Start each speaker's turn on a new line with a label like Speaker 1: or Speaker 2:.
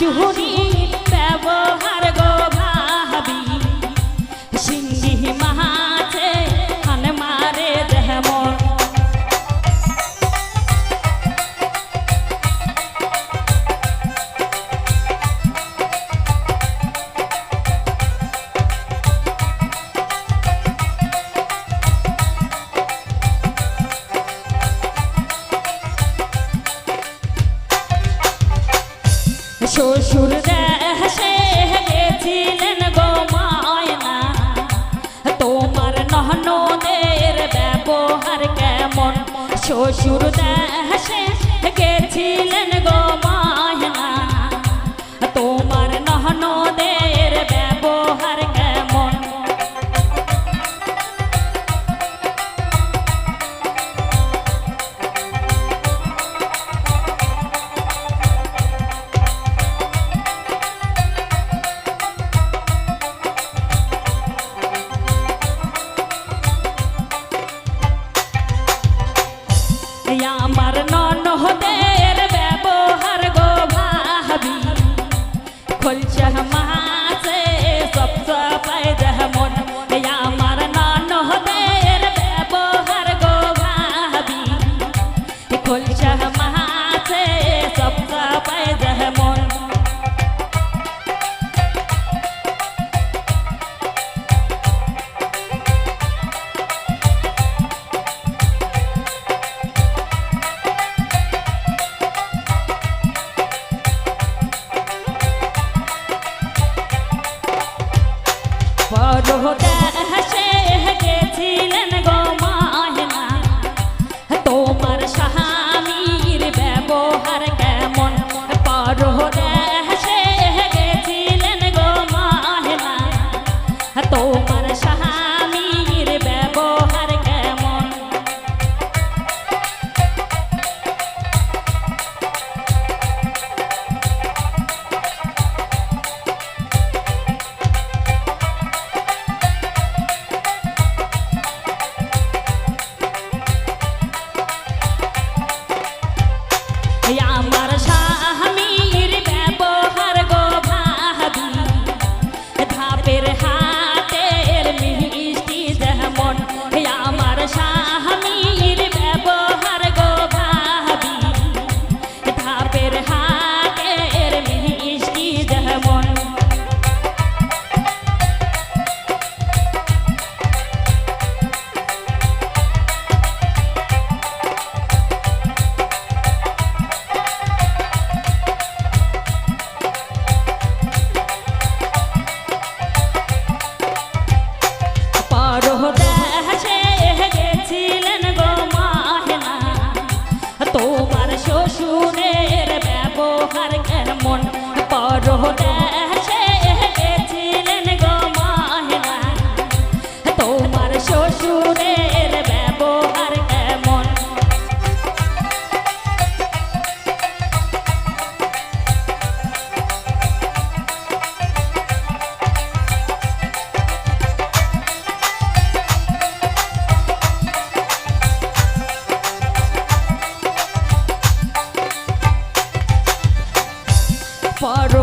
Speaker 1: শাশুড়ির ব্যবহার শ্বশুর দেশে গেছিলেন গো মায়না। তোমার নহনদের ব্যবহার কেমন? শ্বশুর দেশে গেছিলেন গো মায়না। তোমার আমার পরদেশে paro